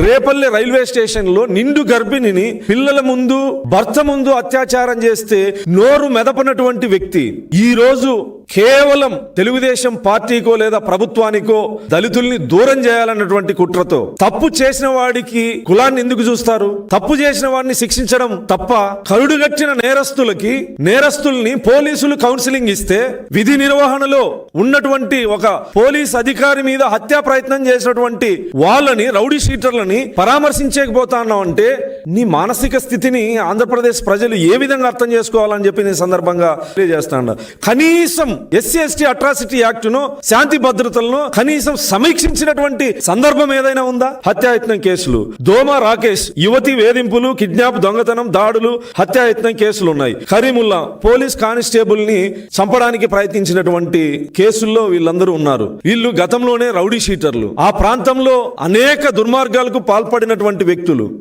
Repalle railway స్టేషన్లో నిండు గర్భిణిని పిల్లల ముందు భర్త ముందు అత్యాచారం చేస్తే నోరు మెదపనటువంటి వ్యక్తి. ఈ రోజు కేవలం తెలుగుదేశం పార్టీకో లేదా ప్రభుత్వానికో దళితుల్ని దూరం చేయాలన్నటువంటి కుట్రతో తప్పు చేసిన వాడికి కులాన్ని ఎందుకు చూస్తారు? తప్పు చేసిన వాడిని శిక్షించడం తప్ప కరుడుగట్టిన నేరస్తులకి నేరస్తుల్ని పోలీసులు కౌన్సిలింగ్ ఇస్తే విధి నిర్వహణలో ఉన్నటువంటి ఒక పోలీస్ అధికారి మీద హత్యా ప్రయత్నం చేసినటువంటి వాళ్ళని రౌడీ షీటర్లని పరామర్శించకపోతా అంటే నీ మానసిక స్థితిని ఆంధ్రప్రదేశ్ ప్రజలు ఏ విధంగా అర్థం చేసుకోవాలని చెప్పి నేను సందర్భంగా తెలియజేస్తాను. కనీసం ఎస్సీ ఎస్టీ అట్రాసిటీ యాక్ట్ను శాంతి భద్రతలను కనీసం సమీక్షించినటువంటి సందర్భం ఏదైనా ఉందా? హత్యాయత్నం కేసులు. దోమ రాకేష్ యువతి వేధింపులు కిడ్నాప్ దొంగతనం దాడులు హత్యాయత్నం కేసులు ఉన్నాయి. కరీముల్లా పోలీస్ కానిస్టేబుల్ని చంపడానికి ప్రయత్నించినటువంటి కేసుల్లో వీళ్ళందరూ ఉన్నారు. వీళ్ళు గతంలోనే రౌడీ షీటర్లు. ఆ ప్రాంతంలో అనేక దుర్మార్గాలకు పాల్పడినటువంటి వ్యక్తులు.